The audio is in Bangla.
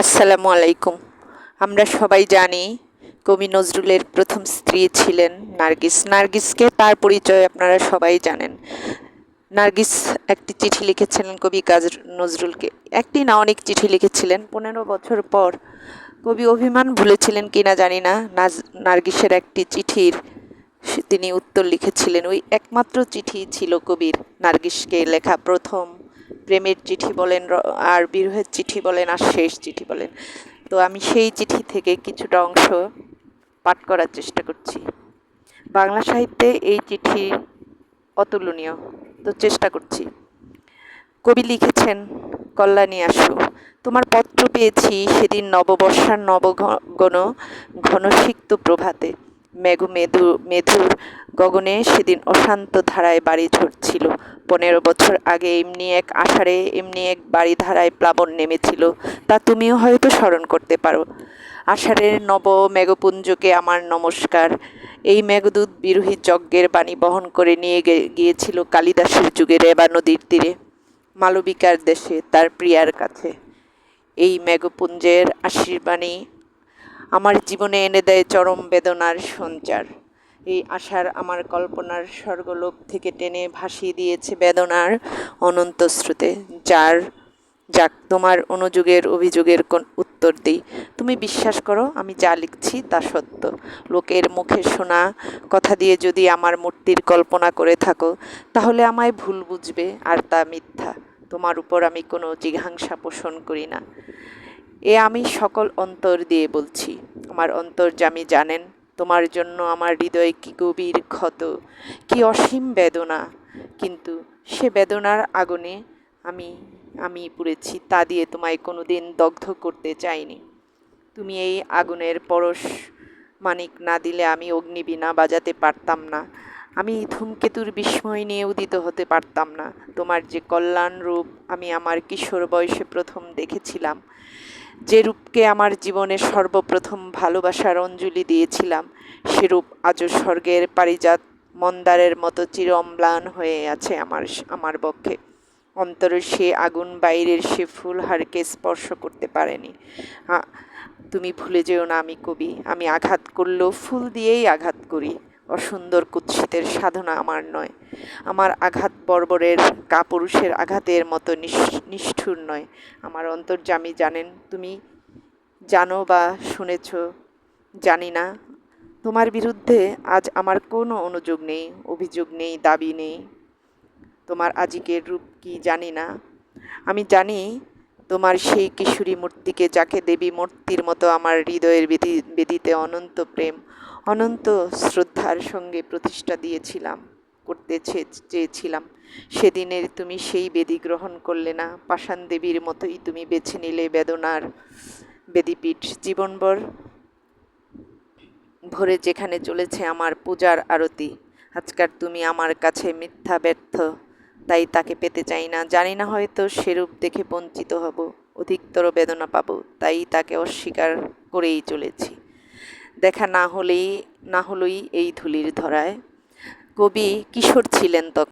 আসসালামু আলাইকুম। আমরা সবাই জানি কবি নজরুলের প্রথম স্ত্রী ছিলেন নার্গিস। নার্গিসকে তার পরিচয় আপনারা সবাই জানেন। নার্গিস একটি চিঠি লিখেছিলেন কবি কাজ নজরুলকে। একটি না অনেক চিঠি লিখেছিলেন। পনেরো বছর পর কবি অভিমান ভুলেছিলেন কি না জানি না। নার্গিসের একটি চিঠির তিনি উত্তর লিখেছিলেন। ওই একমাত্র চিঠি ছিল কবির নার্গিসকে লেখা প্রথম প্রেমের চিঠি বলেন আর বিরহের চিঠি বলেন, আর শেষ চিঠি বলেন। তো আমি সেই চিঠি থেকে কিছুটা অংশ পাঠ করার চেষ্টা করছি। বাংলা সাহিত্যে এই চিঠি অতুলনীয়, তো চেষ্টা করছি। কবি লিখেছেন, কল্যাণী আসু তোমার পত্র পেয়েছি সেদিন নববর্ষার নবগণ ঘনসিক্ত প্রভাতে। মেঘ, মেধু, মেধুর গগনে সেদিন অশান্ত ধারায় বাড়ি ঝরছিল। পনেরো বছর আগে এমনি এক আষাঢ়ে, এমনি এক বাড়ি ধারায় প্লাবন নেমেছিল। তা তুমিও হয়তো স্মরণ করতে পারো। আষাঢ়ের নব মেঘপুঞ্জকে আমার নমস্কার। এই মেঘদূত বিরোহী যজ্ঞের বাণী বহন করে নিয়ে গিয়েছিল কালিদাসের যুগে রেবা নদীর তীরে, মালবিকার দেশে, তার প্রিয়ার কাছে। এই মেঘপুঞ্জের আশীর্বাণী আমার জীবনে এনে দেয় চরম বেদনার সঞ্চার। এই আশার আমার কল্পনার স্বর্গলোক থেকে টেনে ভাসিয়ে দিয়েছে বেদনার অনন্ত স্রোতে, যার, যাক, তোমার অনুযোগের অভিযোগের কোন উত্তর দিই। তুমি বিশ্বাস করো, আমি যা লিখছি তা সত্য। লোকের মুখে শোনা কথা দিয়ে যদি আমার মূর্তির কল্পনা করে থাকো, তাহলে আমায় ভুল বুঝবে আর তা মিথ্যা। তোমার উপর আমি কোনো জিঘাংসা পোষণ করি না। এ আমি সকল অন্তর দিয়ে বলছি। আমার অন্তর্যামী জানেন তোমার জন্য আমার হৃদয়ে কি গভীর ক্ষত, কি অসীম বেদনা। কিন্তু সে বেদনার আগুনে আমি আমি পুড়েছি, তা দিয়ে তোমায় কোনোদিন দগ্ধ করতে চাইনি। তুমি এই আগুনের পরশ মানিক না দিলে আমি অগ্নিবীণা বাজাতে পারতাম না। আমি ধূমকেতুর বিস্ময় নিয়ে উদিত হতে পারতাম না। তোমার যে কল্যাণ রূপ আমি আমার কিশোর বয়সে প্রথম দেখেছিলাম যে রূপকে আমার জীবনে সর্বপ্রথম ভালোবাসার অঞ্জলি দিয়েছিলাম, সে রূপ আজও স্বর্গের পারিজাত মন্দারের মতো চিরম্লান হয়ে আছে আমার আমার পক্ষে। অন্তরের সে আগুন, বাইরের সে ফুল হারকে স্পর্শ করতে পারেনি। তুমি ভুলে যেও না আমি কবি। আমি আঘাত করলেও ফুল দিয়েই আঘাত করি। অসুন্দর কুৎসিতের সাধনা আমার নয়। আমার আঘাত বর্বরের কাপুরুষের আঘাতের মতো নিষ্- নিষ্ঠুর নয়। আমার অন্তর্যামী জানেন, তুমি জানো বা শুনেছ, জানি না। তোমার বিরুদ্ধে আজ আমার কোনো অনুযোগ নেই, অভিযোগ নেই, দাবি নেই। তোমার আজিকের রূপ কি জানি না। আমি জানি তোমার সেই কিশোরী মূর্তিকে যাকে দেবী মূর্তির মতো আমার হৃদয়ের বেদি, বেদিতে অনন্ত প্রেম অনন্ত শ্রদ্ধার সঙ্গে প্রতিষ্ঠা দিয়েছিলাম, করতে চেয়েছিলাম। সেদিনের তুমি সেই বেদি গ্রহণ করলে না, পাষাণ দেবীর মতোই তুমি বেছে নিলে বেদনার বেদিপীঠ। জীবনভর ভরে যেখানে চলেছে আমার পূজার আরতি, আজকার তুমি আমার কাছে মিথ্যা ব্যর্থ, তাই তাকে পেতে চাই না। জানি না হয়তো সেরূপ দেখে বঞ্চিত হব, অধিকতর বেদনা পাবো, তাই তাকে অস্বীকার করেই চলেছি। দেখা না হলেই না হলোই এই ধুলির ধরায়। কবি কিশোর ছিলেন তখন।